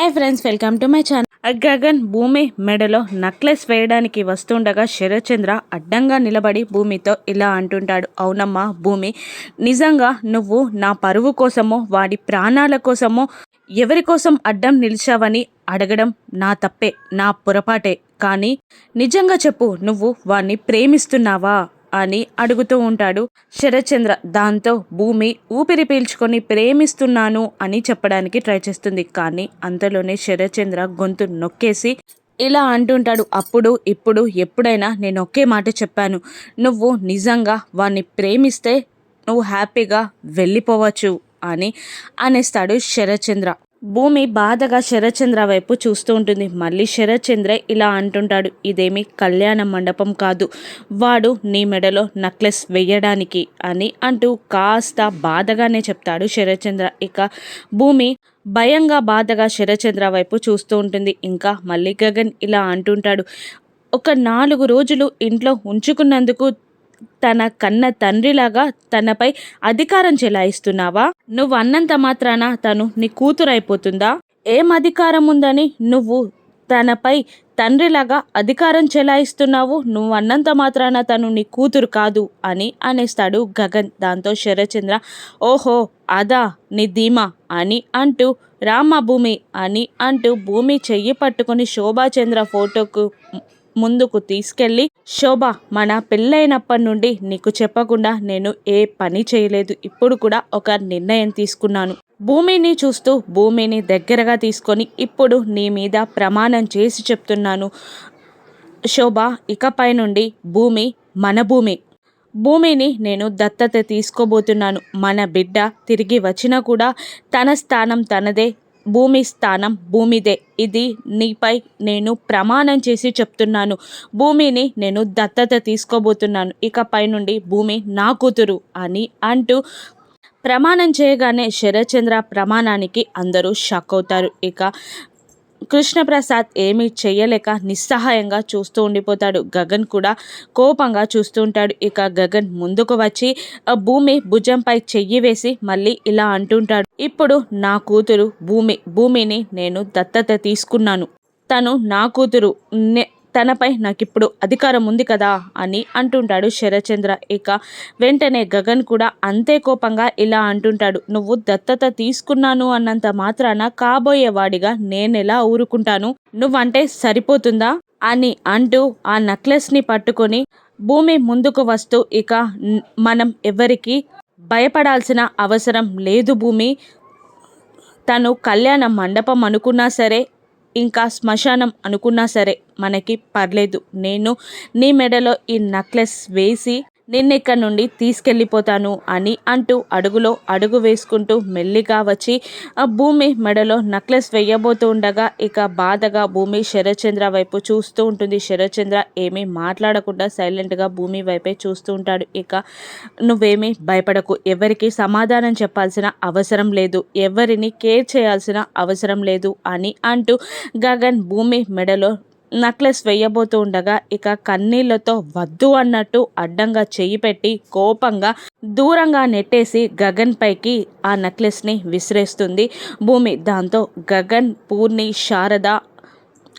Hi friends welcome to my channel Gagan Bhoomi మెడలో necklace వేయడానికి వస్తుండగా శరత్చంద్ర అడ్డంగా నిలబడి భూమితో ఇలా అంటుంటాడు. అవునమ్మా భూమి నిజంగా నువ్వు నా పరువు కోసమో వాడి ప్రాణాల కోసమో ఎవరి కోసం అడ్డం నిలిచావని అడగడం నా తప్పే నా పొరపాటే. కానీ నిజంగా చెప్పు నువ్వు వాణ్ణి ప్రేమిస్తున్నావా? అని అడుగుతూ ఉంటాడు. శరచంద్ర దాంతో భూమి ఊపిరి పీల్చుకొని ప్రేమిస్తున్నాను అని చెప్పడానికి ట్రై చేస్తుంది. కానీ అంతలోనే శరచంద్ర గొంతు నొక్కేసి ఇలా అంటుంటాడు. అప్పుడు ఇప్పుడు ఎప్పుడైనా నేను ఒకే మాట చెప్పాను. నువ్వు నిజంగా వాణ్ణి ప్రేమిస్తే నువ్వు హ్యాపీగా వెళ్ళిపోవచ్చు అని అనేస్తాడు శరచంద్ర భూమి బాధగా శరచంద్ర వైపు చూస్తూ ఉంటుంది. మళ్ళీ శరచంద్ర ఇలా అంటుంటాడు ఇదేమి కళ్యాణ మండపం కాదు. వాడు నీ మెడలో నక్లెస్ వేయడానికి అని అంటూ కాస్త బాధగానే చెప్తాడు శరచంద్ర ఇక భూమి భయంగా బాధగా శరచంద్ర వైపు చూస్తూ ఉంటుంది. ఇంకా మళ్ళీ గగన్ ఇలా అంటుంటాడు ఒక నాలుగు రోజులు ఇంట్లో ఉంచుకున్నందుకు తన కన్న తండ్రిలాగా తనపై అధికారం చెలాయిస్తున్నావా? నువ్వు అన్నంత మాత్రాన తను నీ కూతురు అయిపోతుందా ఏం అధికారం ఉందని నువ్వు తనపై తండ్రిలాగా అధికారం చెలాయిస్తున్నావు? నువ్వు అన్నంత మాత్రాన తను నీ కూతురు కాదు అని అనేస్తాడు గగన్. దాంతో శరచంద్ర ఓహో అదా నీ ధీమా అని అంటూ రామ భూమి అని అంటూ భూమి చెయ్యి పట్టుకుని శోభాచంద్ర ఫోటోకు ముందుకు తీసుకెళ్ళి శోభ మన పెళ్ళైనప్పటి నుండి నీకు చెప్పకుండా నేను ఏ పని చేయలేదు. ఇప్పుడు కూడా ఒక నిర్ణయం తీసుకున్నాను. భూమిని చూస్తూ భూమిని దగ్గరగా తీసుకొని ఇప్పుడు నీ మీద ప్రమాణం చేసి చెప్తున్నాను. శోభ ఇకపై నుండి భూమి మన భూమి. భూమిని నేను దత్తత తీసుకోబోతున్నాను. మన బిడ్డ తిరిగి వచ్చినా కూడా తన స్థానం తనదే. భూమి స్థానం భూమిదే. ఇది నీపై నేను ప్రమాణం చేసి చెప్తున్నాను. భూమిని నేను దత్తత తీసుకోబోతున్నాను. ఇకపై నుండి భూమి నా కూతురు అని అంటూ ప్రమాణం చేయగానే శరచంద్ర ప్రమాణానికి అందరూ షాక్ అవుతారు. ఇక కృష్ణప్రసాద్ ఏమీ చేయలేక నిస్సహాయంగా చూస్తూ ఉండిపోతాడు. గగన్ కూడా కోపంగా చూస్తూ ఉంటాడు. ఇక గగన్ ముందుకు వచ్చి భూమి భుజంపై చెయ్యి వేసి మళ్ళీ ఇలా అంటుంటాడు. ఇప్పుడు నా కూతురు భూమి భూమిని నేను దత్తత తీసుకున్నాను. తను నా కూతురు తనపై నాకు ఇప్పుడు అధికారం ఉంది కదా అని అంటుంటాడు శరచంద్ర. ఇక వెంటనే గగన్ కూడా అంతే కోపంగా ఇలా అంటుంటాడు. నువ్వు దత్తత తీసుకున్నాను అన్నంత మాత్రాన కాబోయేవాడిగా నేనెలా ఊరుకుంటాను? నువ్వంటే సరిపోతుందా? అని అంటూ ఆ నక్లెస్ని పట్టుకొని భూమి ముందుకు వస్తూ ఇక మనం ఎవరికి భయపడాల్సిన అవసరం లేదు భూమి. తను కళ్యాణ మండపం అనుకున్నా సరే ఇంకా శ్మశానం అనుకున్నా సరే మనకి పర్లేదు. నేను నీ మెడలో ఈ నక్లెస్ వేసి నిన్నెక్కడి నుండి తీసుకెళ్ళిపోతాను అని అంటూ అడుగులో అడుగు వేసుకుంటూ మెల్లిగా వచ్చి ఆ భూమి మెడలో నక్లెస్ వేయబోతూ ఉండగా ఇక బాధగా భూమి శరచంద్ర వైపు చూస్తూ ఉంటుంది. శరచంద్ర ఏమీ మాట్లాడకుండా సైలెంట్గా భూమి వైపే చూస్తూ ఉంటాడు. ఇక నువ్వేమీ భయపడకు. ఎవరికి సమాధానం చెప్పాల్సిన అవసరం లేదు. ఎవరిని కేర్ చేయాల్సిన అవసరం లేదు అని అంటూ గగన్ భూమి మెడలో నక్లెస్ వేయబోతూ ఉండగా ఇక కన్నీళ్ళతో వద్దు అన్నట్టు అడ్డంగా చెయ్యి పెట్టి కోపంగా దూరంగా నెట్టేసి గగన్ పైకి ఆ నెక్లెస్ని విసిరేస్తుంది. భూమి దాంతో గగన్ పూర్ణి శారద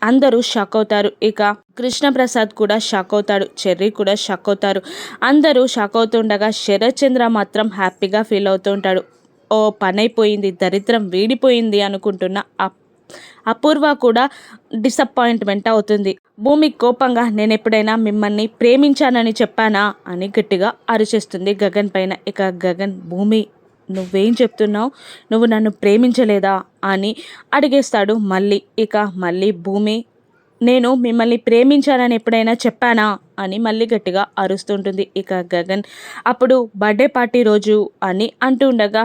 అందరూ షాక్ అవుతారు. ఇక కృష్ణప్రసాద్ కూడా షాక్ అవుతాడు. చెర్రీ కూడా షాక్ అవుతారు. అందరూ షాక్ అవుతుండగా శరత్చంద్ర మాత్రం హ్యాపీగా ఫీల్ అవుతూ ఉంటాడు. ఓ పనైపోయింది దరిద్రం వీడిపోయింది అనుకుంటున్న ఆ అపూర్వ కూడా డిసప్పాయింట్మెంట్ అవుతుంది. భూమి కోపంగా నేను ఎప్పుడైనా మిమ్మల్ని ప్రేమించానని చెప్పానా అని గట్టిగా అరిచేస్తుంది గగన్ పైన. ఇక గగన్ భూమి నువ్వేం చెప్తున్నావు? నువ్వు నన్ను ప్రేమించలేదా అని అడిగేస్తాడు మళ్ళీ. ఇక మళ్ళీ భూమి నేను మిమ్మల్ని ప్రేమించానని ఎప్పుడైనా చెప్పానా అని మళ్ళీ గట్టిగా అరుస్తుంటుంది. ఇక గగన్ అప్పుడు బర్త్డే పార్టీ రోజు అని అంటుండగా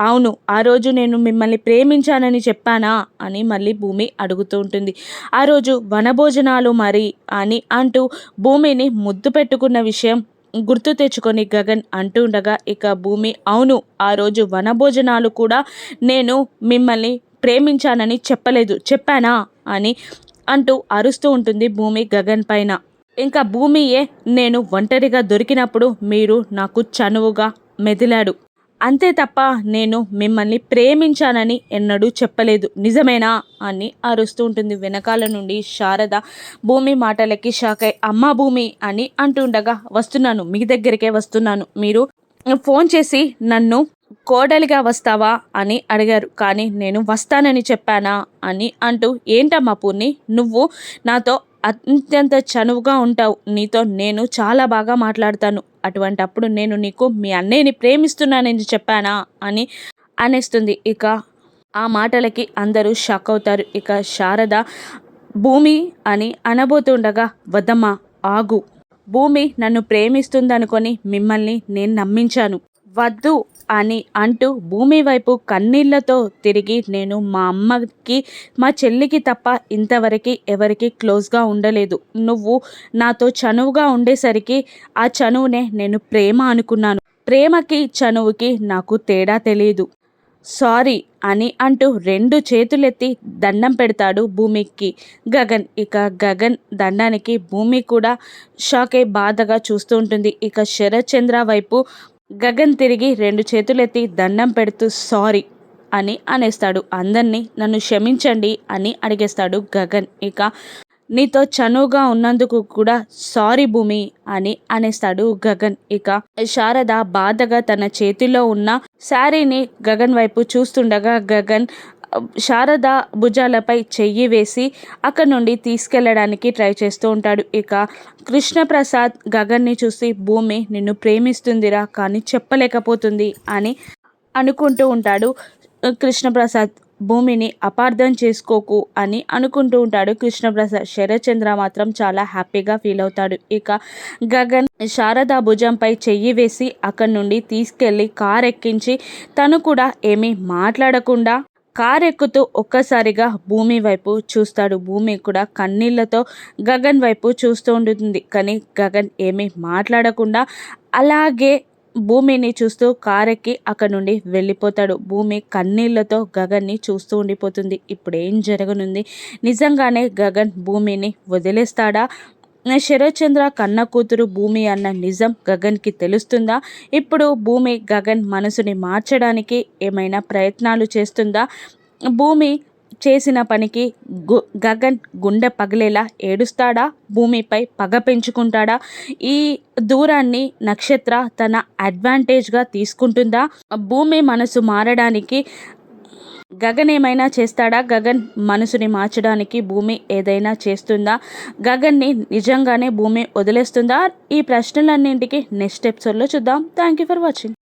అవును ఆ రోజు నేను మిమ్మల్ని ప్రేమించానని చెప్పానా అని మళ్ళీ భూమి అడుగుతూ ఉంటుంది. ఆ రోజు వనభోజనాలు మరి అని అంటూ భూమిని ముద్దు పెట్టుకున్న విషయం గుర్తు తెచ్చుకొని గగన్ అంటూ ఉండగా ఇక భూమి అవును ఆ రోజు వనభోజనాలు కూడా నేను మిమ్మల్ని ప్రేమించానని చెప్పలేదు చెప్పానా అని అంటూ అరుస్తూ ఉంటుంది భూమి గగన్ పైన. ఇంకా భూమియే నేను ఒంటరిగా దొరికినప్పుడు మీరు నాకు చనువుగా మెదిలాడు. అంతే తప్ప నేను మిమ్మల్ని ప్రేమించానని ఎన్నడూ చెప్పలేదు. నిజమేనా? అని అరుస్తూ ఉంటుంది. వెనకాల నుండి శారద భూమి మాటలకి షాక్ అయి అమ్మ భూమి అని అంటుండగా వస్తున్నాను. మీ దగ్గరికే వస్తున్నాను. మీరు ఫోన్ చేసి నన్ను కోడలిగా వస్తావా? అని అడిగారు. కానీ నేను వస్తానని చెప్పానా? అని అంటూ ఏంటమ్మా పూర్ణి? నువ్వు నాతో అత్యంత చనువుగా ఉంటావు. నీతో నేను చాలా బాగా మాట్లాడతాను. అటువంటప్పుడు నేను నీకు మీ అన్నయ్యని ప్రేమిస్తున్నానని చెప్పానా అని అనేస్తుంది. ఇక ఆ మాటలకి అందరూ షాక్ అవుతారు. ఇక శారద భూమి అని అనబోతుండగా వదమ్మా ఆగు. భూమి నన్ను ప్రేమిస్తుందనుకొని మిమ్మల్ని నేను నమ్మించాను. వద్దు అని అంటూ భూమి వైపు కన్నీళ్ళతో తిరిగి నేను మా అమ్మకి మా చెల్లికి తప్ప ఇంతవరకు ఎవరికి క్లోజ్గా ఉండలేదు. నువ్వు నాతో చనువుగా ఉండేసరికి ఆ చనువునే నేను ప్రేమ అనుకున్నాను. ప్రేమకి చనువుకి నాకు తేడా తెలియదు సారీ అని అంటూ రెండు చేతులెత్తి దండం పెడతాడు భూమికి. గగన్ ఇక గగన్ దండానికి భూమి కూడా షాక్ అయి బాధగా చూస్తూ ఉంటుంది. ఇక శరత్చంద్ర వైపు గగన్ తిరిగి రెండు చేతులెత్తి దండం పెడుతూ సారీ అని అనేస్తాడు. అందరినీ నన్ను క్షమించండి అని అడిగేస్తాడు గగన్. ఇక నీతో చనువుగా ఉన్నందుకు కూడా సారీ భూమి అని అనేస్తాడు గగన్. ఇక శారద బాధగా తన చేతిలో ఉన్న శారీని గగన్ వైపు చూస్తుండగా గగన్ శారద భుజాలపై చెయ్యి వేసి అక్కడ నుండి తీసుకెళ్ళడానికి ట్రై చేస్తూ ఉంటాడు. ఇక కృష్ణప్రసాద్ గగన్ని చూసి భూమి నిన్ను ప్రేమిస్తుందిరా కానీ చెప్పలేకపోతుంది అని అనుకుంటూ ఉంటాడు కృష్ణప్రసాద్. భూమిని అపార్థం చేసుకోకు అని అనుకుంటూ ఉంటాడు కృష్ణప్రసాద్. శరచంద్ర మాత్రం చాలా హ్యాపీగా ఫీల్ అవుతాడు. ఇక గగన్ శారదా భుజంపై చెయ్యి వేసి అక్కడి నుండి తీసుకెళ్ళి కార్ ఎక్కించి తను కూడా ఏమీ మాట్లాడకుండా కారు ఎక్కుతూ ఒక్కసారిగా భూమి వైపు చూస్తాడు. భూమి కూడా కన్నీళ్ళతో గగన్ వైపు చూస్తూ ఉంటుంది కానీ గగన్ ఏమీ మాట్లాడకుండా అలాగే భూమిని చూస్తూ కారెక్కి అక్కడ నుండి వెళ్ళిపోతాడు. భూమి కన్నీళ్ళతో గగన్ని చూస్తూ ఉండిపోతుంది. ఇప్పుడు ఏం జరగనుంది? నిజంగానే గగన్ భూమిని వదిలేస్తాడా? శరత్చంద్ర కన్న కూతురు భూమి అన్న నిజం గగన్కి తెలుస్తుందా? ఇప్పుడు భూమి గగన్ మనసుని మార్చడానికి ఏమైనా ప్రయత్నాలు చేస్తుందా? భూమి చేసిన పనికి గు గగన్ గుండె పగిలేలా ఏడుస్తాడా? భూమిపై పగ పెంచుకుంటాడా? ఈ దూరాన్ని నక్షత్ర తన అడ్వాంటేజ్గా తీసుకుంటుందా? భూమి మనసు మారడానికి గగన్ ఏమైనా చేస్తాడా? గగన్ మనసుని మార్చడానికి భూమి ఏదైనా చేస్తుందా? గగన్ని నిజంగానే భూమి వదిలేస్తుందా? ఈ ప్రశ్నలన్నింటికి నెక్స్ట్ ఎపిసోడ్లో చూద్దాం. Thank you for watching